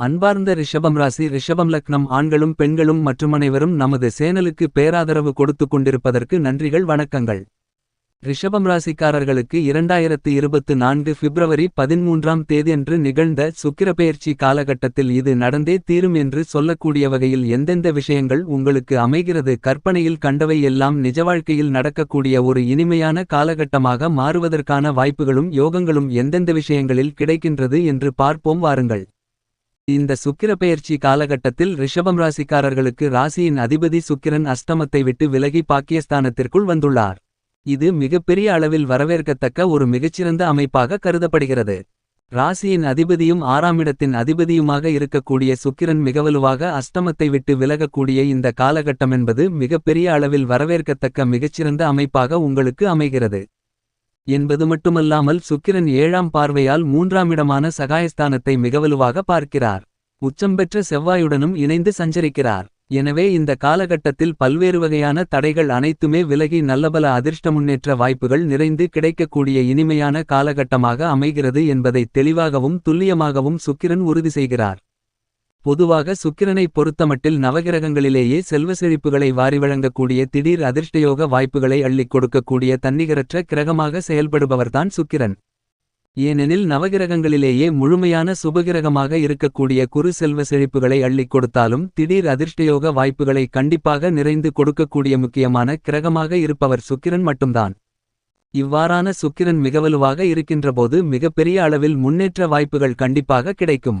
அன்பார்ந்த ரிஷபம் ராசி ரிஷபம் லக்னம் ஆண்களும் பெண்களும் மற்றும் அனைவரும் நமது சேனலுக்கு பேராதரவு கொடுத்து கொண்டிருப்பதற்கு நன்றிகள் வணக்கங்கள். ரிஷபம் ராசிக்காரர்களுக்கு இரண்டாயிரத்து இருபத்து நான்கு பிப்ரவரி பதிமூன்றாம் தேதியன்று நிகழ்ந்த சுக்கிரப்பெயர்ச்சி காலகட்டத்தில் இது நடந்தே தீரும் என்று சொல்லக்கூடிய வகையில் எந்தெந்த விஷயங்கள் உங்களுக்கு அமைகிறது கற்பனையில் கண்டவை எல்லாம் நிஜ வாழ்க்கையில் நடக்கக்கூடிய ஒரு இனிமையான காலகட்டமாக மாறுவதற்கான வாய்ப்புகளும் யோகங்களும் எந்தெந்த விஷயங்களில் கிடைக்கின்றது என்று பார்ப்போம் வாருங்கள். இந்த சுக்கிரப்பெயர்ச்சி காலகட்டத்தில் ரிஷபம் ராசிக்காரர்களுக்கு ராசியின் அதிபதி சுக்கிரன் அஸ்தமத்தை விட்டு விலகி பாக்கியஸ்தானத்திற்குள் வந்துள்ளார். இது மிகப்பெரிய அளவில் வரவேற்கத்தக்க ஒரு மிகச்சிறந்த அமைப்பாக கருதப்படுகிறது. ராசியின் அதிபதியும் ஆறாம் இடத்தின் அதிபதியுமாக இருக்கக்கூடிய சுக்கிரன் மிகவலுவாக அஸ்தமத்தை விட்டு விலகக்கூடிய இந்த காலகட்டமென்பது மிகப்பெரிய அளவில் வரவேற்கத்தக்க மிகச்சிறந்த அமைப்பாக உங்களுக்கு அமைகிறது. என்பது மட்டுமல்லாமல் சுக்கிரன் ஏழாம் பார்வையால் மூன்றாமிடமான சகாயஸ்தானத்தை மிகவலுவாக பார்க்கிறார். உச்சம் பெற்ற செவ்வாயுடனும் இணைந்து சஞ்சரிக்கிறார். எனவே இந்த காலகட்டத்தில் பல்வேறு வகையான தடைகள் அனைத்துமே விலகி நல்லபல அதிர்ஷ்ட முன்னேற்ற வாய்ப்புகள் நிறைந்து கிடைக்கக்கூடிய இனிமையான காலகட்டமாக அமைகிறது என்பதை தெளிவாகவும் துல்லியமாகவும் சுக்கிரன் உறுதி செய்கிறார். பொதுவாக சுக்கிரனை பொறுத்தமட்டில் நவகிரகங்களிலேயே செல்வ செழிப்புகளை வாரி வழங்கக்கூடிய திடீர் அதிர்ஷ்டயோக வாய்ப்புகளை அள்ளிக் கொடுக்கக்கூடிய தன்னிகரற்ற கிரகமாக செயல்படுபவர்தான் சுக்கிரன். ஏனெனில் நவகிரகங்களிலேயே முழுமையான சுபகிரகமாக இருக்கக்கூடிய குறு செல்வ செழிப்புகளை அள்ளிக் கொடுத்தாலும் திடீர் அதிர்ஷ்டயோக வாய்ப்புகளை கண்டிப்பாக நிறைந்து கொடுக்கக்கூடிய முக்கியமான கிரகமாக இருப்பவர் சுக்கிரன் மட்டும்தான். இவ்வாறான சுக்கிரன் மிகவலுவாக இருக்கின்றபோது மிகப்பெரிய அளவில் முன்னேற்ற வாய்ப்புகள் கண்டிப்பாக கிடைக்கும்.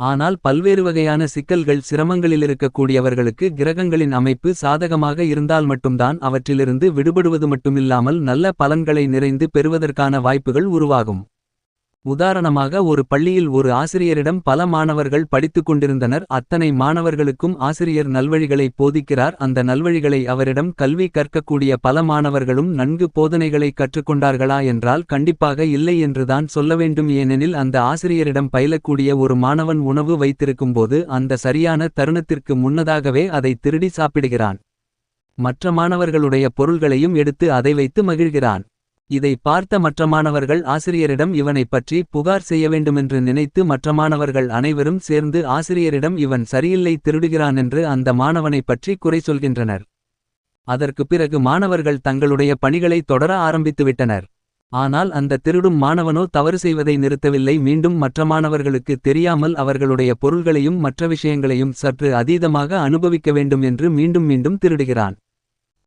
ஆனால் பல்வேறு வகையான சிக்கல்கள் சிரமங்களிலிருக்கக்கூடியவர்களுக்கு கிரகங்களின் அமைப்பு சாதகமாக இருந்தால் மட்டும்தான் அவற்றிலிருந்து விடுபடுவது மட்டுமில்லாமல் நல்ல பலன்களை நிறைந்து பெறுவதற்கான வாய்ப்புகள் உருவாகும். உதாரணமாக ஒரு பள்ளியில் ஒரு ஆசிரியரிடம் பல மாணவர்கள் படித்துக் கொண்டிருந்தனர். அத்தனை மாணவர்களுக்கும் ஆசிரியர் நல்வழிகளை போதிக்கிறார். அந்த நல்வழிகளை அவரிடம் கல்வி கற்கக்கூடிய பல மாணவர்களும் நன்கு போதனைகளை கற்றுக்கொண்டார்களா என்றால் கண்டிப்பாக இல்லை என்றுதான் சொல்ல வேண்டும். ஏனெனில் அந்த ஆசிரியரிடம் பயிலக்கூடிய ஒரு மாணவன் உணவு வைத்திருக்கும்போது அந்த சரியான தருணத்திற்கு முன்னதாகவே அதை திருடி சாப்பிடுகிறான். மற்ற மாணவர்களுடைய பொருள்களையும் எடுத்து அதை வைத்து மகிழ்கிறான். இதை பார்த்த மற்ற மாணவர்கள் ஆசிரியரிடம் இவனைப் பற்றி புகார் செய்ய வேண்டுமென்று நினைத்து மற்ற மாணவர்கள் அனைவரும் சேர்ந்து ஆசிரியரிடம் இவன் சரியில்லை திருடுகிறான் என்று அந்த மாணவனைப் பற்றி குறை சொல்கின்றனர். அதற்கு பிறகு மாணவர்கள் தங்களுடைய பணிகளை தொடர ஆரம்பித்துவிட்டனர். ஆனால் அந்த திருடும் மாணவனோ தவறு செய்வதை நிறுத்தவில்லை. மீண்டும் மற்ற மாணவர்களுக்கு தெரியாமல் அவர்களுடைய பொருள்களையும் மற்ற விஷயங்களையும் சற்று அதீதமாக அனுபவிக்க வேண்டும் என்று மீண்டும் மீண்டும் திருடுகிறான்.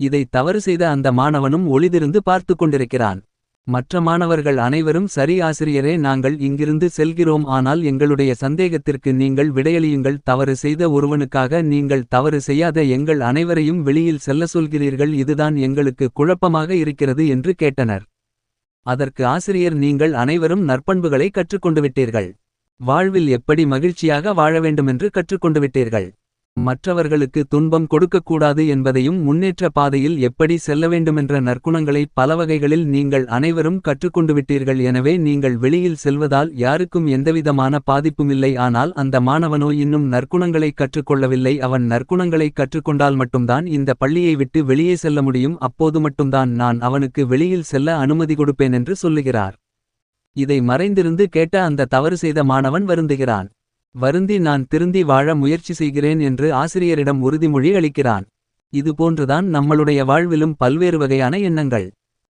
இதை தவறு செய்த அந்த மாணவனும் ஒளிதிருந்து பார்த்து கொண்டிருக்கிறான். மற்ற மாணவர்கள் அனைவரும் சரி ஆசிரியரே நாங்கள் இங்கிருந்து செல்கிறோம். ஆனால் எங்களுடைய சந்தேகத்திற்கு நீங்கள் விடையளியுங்கள். தவறு செய்த ஒருவனுக்காக நீங்கள் தவறு செய்யாத எங்கள் அனைவரையும் வெளியில் செல்ல சொல்கிறீர்கள். இதுதான் எங்களுக்கு குழப்பமாக இருக்கிறது என்று கேட்டனர். அதற்கு ஆசிரியர் நீங்கள் அனைவரும் நற்பண்புகளை கற்றுக்கொண்டு விட்டீர்கள். வாழ்வில் எப்படி மகிழ்ச்சியாக வாழ வேண்டுமென்று கற்றுக்கொண்டு விட்டீர்கள். மற்றவர்களுக்கு துன்பம் கொடுக்கக்கூடாது என்பதையும் முன்னேற்ற பாதையில் எப்படி செல்ல வேண்டுமென்ற நற்குணங்களை பலவகைகளில் நீங்கள் அனைவரும் கற்றுக்கொண்டு விட்டீர்கள் எனவே நீங்கள் வெளியில் செல்வதால் யாருக்கும் எந்தவிதமான பாதிப்புமில்லை ஆனால் அந்த மாணவனோ இன்னும் நற்குணங்களை கற்றுக்கொள்ளவில்லை. அவன் நற்குணங்களை கற்றுக்கொண்டால் மட்டும்தான் இந்த பள்ளியை விட்டு வெளியே செல்ல முடியும். அப்போது மட்டும்தான் நான் அவனுக்கு வெளியில் செல்ல அனுமதி கொடுப்பேன் என்று சொல்லுகிறார். இதை மறைந்திருந்து கேட்ட அந்த தவறு செய்த மாணவன் வருந்துகிறான். வருந்தி நான் திருந்தி வாழ முயற்சி செய்கிறேன் என்று ஆசிரியரிடம் உறுதிமொழி அளிக்கிறான். இதுபோன்றுதான் நம்மளுடைய வாழ்விலும் பல்வேறு வகையான எண்ணங்கள்.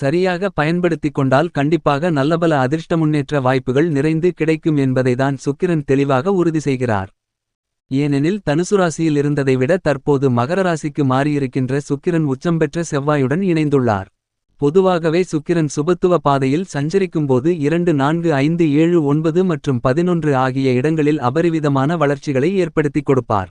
சரியாக பயன்படுத்திக் கொண்டால் கண்டிப்பாக நல்லபல அதிர்ஷ்ட முன்னேற்ற வாய்ப்புகள் நிறைந்து கிடைக்கும் என்பதைதான் சுக்கிரன் தெளிவாக உறுதி செய்கிறார். ஏனெனில் தனுசு ராசியில் இருந்ததை விட தற்போது மகர ராசிக்கு மாறியிருக்கின்ற சுக்கிரன் உச்சம் பெற்ற செவ்வாயுடன் இணைந்துள்ளார். பொதுவாகவே சுக்கிரன் சுபத்துவ பாதையில் சஞ்சரிக்கும்போது இரண்டு நான்கு ஐந்து ஏழு ஒன்பது மற்றும் பதினொன்று ஆகிய இடங்களில் அபரிவிதமான வளர்ச்சிகளை ஏற்படுத்திக் கொடுப்பார்.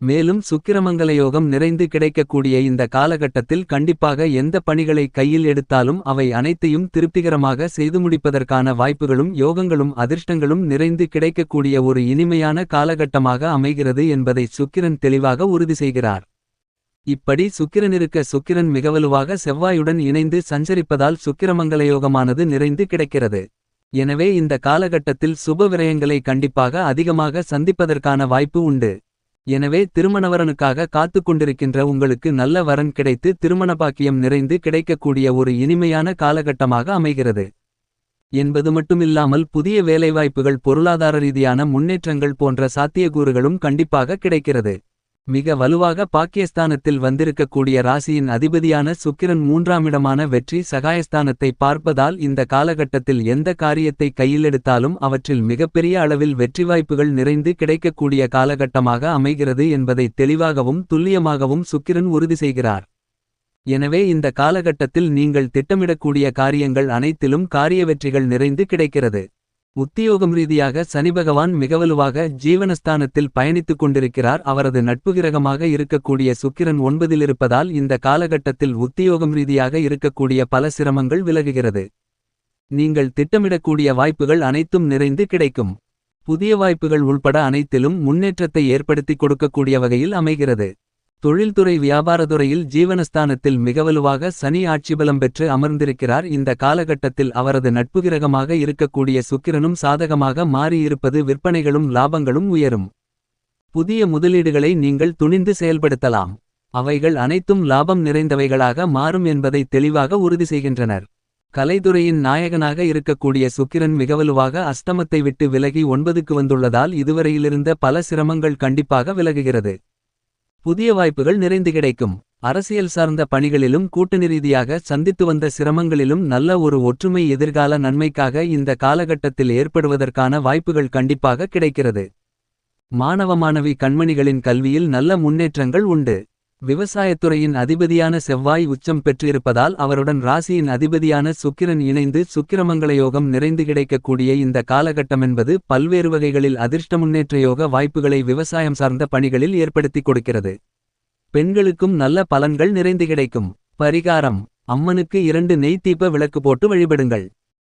மேலும் சுக்கிரமங்கல யோகம் நிறைந்து கிடைக்கக்கூடிய இந்த காலகட்டத்தில் கண்டிப்பாக எந்த பணிகளை கையில் எடுத்தாலும் அவை அனைத்தையும் திருப்திகரமாக செய்து முடிப்பதற்கான வாய்ப்புகளும் யோகங்களும் அதிர்ஷ்டங்களும் நிறைந்து கிடைக்கக்கூடிய ஒரு இனிமையான காலகட்டமாக அமைகிறது என்பதை சுக்கிரன் தெளிவாக உறுதி செய்கிறார். இப்படி சுக்கிரனிருக்க சுக்கிரன் மிகவலுவாக செவ்வாயுடன் இணைந்து சஞ்சரிப்பதால் சுக்கிரமங்கல யோகமானது நிறைந்து கிடைக்கிறது. எனவே இந்த காலகட்டத்தில் சுப விரயங்களை கண்டிப்பாக அதிகமாக சந்திப்பதற்கான வாய்ப்பு உண்டு. எனவே திருமணவரனுக்காக காத்துக் கொண்டிருக்கின்ற உங்களுக்கு நல்ல வரன் கிடைத்து திருமண பாக்கியம் நிறைந்து கிடைக்கக்கூடிய ஒரு இனிமையான காலகட்டமாக அமைகிறது. என்பது மட்டுமில்லாமல் புதிய வேலைவாய்ப்புகள் பொருளாதார ரீதியான முன்னேற்றங்கள் போன்ற சாத்தியக்கூறுகளும் கண்டிப்பாக கிடைக்கிறது. மிக வலுவாக பாக்கியஸ்தானத்தில் வந்திருக்கக்கூடிய ராசியின் அதிபதியான சுக்கிரன் மூன்றாமிடமான வெற்றி சகாயஸ்தானத்தை பார்ப்பதால் இந்த காலகட்டத்தில் எந்த காரியத்தை கையிலெடுத்தாலும் அவற்றில் மிகப்பெரிய அளவில் வெற்றி வாய்ப்புகள் நிறைந்து கிடைக்கக்கூடிய காலகட்டமாக அமைகிறது என்பதை தெளிவாகவும் துல்லியமாகவும் சுக்கிரன் உறுதி செய்கிறார். எனவே இந்த காலகட்டத்தில் நீங்கள் திட்டமிடக்கூடிய காரியங்கள் அனைத்திலும் காரிய வெற்றிகள் நிறைந்து கிடைக்கிறது. உத்தியோகம் ரீதியாக சனிபகவான் மிகவலுவாக ஜீவனஸ்தானத்தில் பயணித்துக் கொண்டிருக்கிறார். அவரது நட்புகிரகமாக இருக்கக்கூடிய சுக்கிரன் ஒன்பதிலிருப்பதால் இந்த காலகட்டத்தில் உத்தியோகம் ரீதியாக இருக்கக்கூடிய பல சிரமங்கள் விலகுகிறது. நீங்கள் திட்டமிடக்கூடிய வாய்ப்புகள் அனைத்தும் நிறைந்து கிடைக்கும். புதிய வாய்ப்புகள் உள்பட அனைத்திலும் முன்னேற்றத்தை ஏற்படுத்திக் கொடுக்கக்கூடிய வகையில் அமைகிறது. தொழில்துறை வியாபாரத்துறையில் ஜீவனஸ்தானத்தில் மிகவலுவாக சனி ஆட்சிபலம் பெற்று அமர்ந்திருக்கிறார். இந்த காலகட்டத்தில் அவரது நட்புகிரகமாக இருக்கக்கூடிய சுக்கிரனும் சாதகமாக மாறியிருப்பது விற்பனைகளும் லாபங்களும் உயரும். புதிய முதலீடுகளை நீங்கள் துணிந்து செயல்படுத்தலாம். அவைகள் அனைத்தும் லாபம் நிறைந்தவைகளாக மாறும் என்பதை தெளிவாக உறுதி செய்கின்றனர். கலைத்துறையின் நாயகனாக இருக்கக்கூடிய சுக்கிரன் மிகவலுவாக அஷ்டமத்தை விட்டு விலகி ஒன்பதுக்கு வந்துள்ளதால் இதுவரையிலிருந்த பல சிரமங்கள் கண்டிப்பாக விலகுகிறது. புதிய வாய்ப்புகள் நிறைந்து கிடைக்கும் அரசியல் சார்ந்த பணிகளிலும் கூட்டணி ரீதியாக சந்தித்து வந்த சிரமங்களிலும் நல்ல ஒரு ஒற்றுமை எதிர்கால நன்மைக்காக இந்த காலகட்டத்தில் ஏற்படுவதற்கான வாய்ப்புகள் கண்டிப்பாக கிடைக்கிறது. மாணவ மாணவி கண்மணிகளின் கல்வியில் நல்ல முன்னேற்றங்கள் உண்டு. விவசாயத்துறையின் அதிபதியான செவ்வாய் உச்சம் பெற்றிருப்பதால் அவருடன் ராசியின் அதிபதியான சுக்கிரன் இணைந்து சுக்கிரமங்களயோகம் நிறைந்து கிடைக்கக்கூடிய இந்த காலகட்டமென்பது பல்வேறு வகைகளில் அதிர்ஷ்ட முன்னேற்ற யோக வாய்ப்புகளை விவசாயம் சார்ந்த பணிகளில் ஏற்படுத்திக் கொடுக்கிறது. பெண்களுக்கும் நல்ல பலன்கள் நிறைந்து கிடைக்கும். பரிகாரம் அம்மனுக்கு இரண்டு நெய் தீப விளக்கு போட்டு வழிபடுங்கள்.